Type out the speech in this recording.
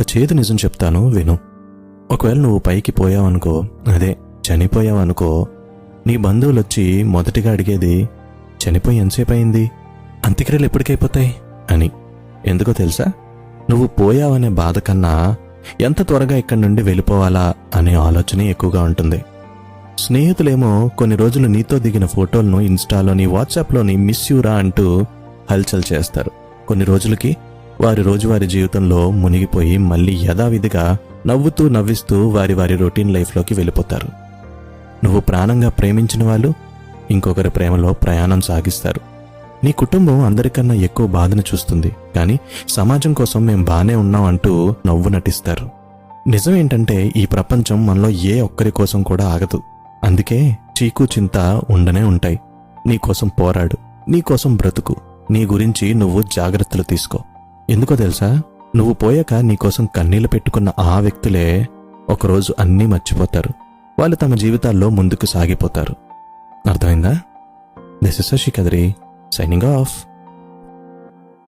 ఒక చేదు నిజం చెప్తాను విను. ఒకవేళ నువ్వు పైకి పోయావనుకో అదే చనిపోయావనుకో నీ బంధువులు వచ్చి మొదటిగా అడిగేది చనిపోయి ఎంతసేపు అయింది? అంత్యక్రియలు ఎప్పటికైపోతాయి? అని. ఎందుకో తెలుసా? నువ్వు పోయావనే బాధ కన్నా ఎంత త్వరగా ఇక్కడి నుండి వెళ్ళిపోవాలా అనే ఆలోచనే ఎక్కువగా ఉంటుంది. స్నేహితులేమో కొన్ని రోజులు నీతో దిగిన ఫోటోలను ఇన్స్టాలోని వాట్సాప్లోని మిస్ యూరా అంటూ హల్చల్ చేస్తారు. కొన్ని రోజులకి వారి రోజువారీ జీవితంలో మునిగిపోయి మళ్ళీ యథావిధిగా నవ్వుతూ నవ్విస్తూ వారి వారి రొటీన్ లైఫ్లోకి వెళ్ళిపోతారు. నువ్వు ప్రాణంగా ప్రేమించిన వాళ్ళు ఇంకొకరి ప్రేమలో ప్రయాణం సాగిస్తారు. నీ కుటుంబం అందరికన్నా ఎక్కువ బాధను చూస్తుంది. కానీ సమాజం కోసం మేం బానే ఉన్నాం అంటూ నవ్వు నటిస్తారు. నిజం ఏంటంటే ఈ ప్రపంచం మనలో ఏ ఒక్కరి కోసం కూడా ఆగదు. అందుకే చీకు చింత ఉండనే ఉంటాయి. నీకోసం పోరాడు. నీకోసం బ్రతుకు. నీ గురించి నువ్వు జాగ్రత్తలు తీసుకో. ఎందుకో తెలుసా? నువ్వు పోయాక నీకోసం కన్నీళ్ళు పెట్టుకున్న ఆ వ్యక్తులే ఒకరోజు అన్నీ మర్చిపోతారు. వాళ్ళు తమ జీవితాల్లో ముందుకు సాగిపోతారు. అర్థమైందా? This is Shashi Kadari signing off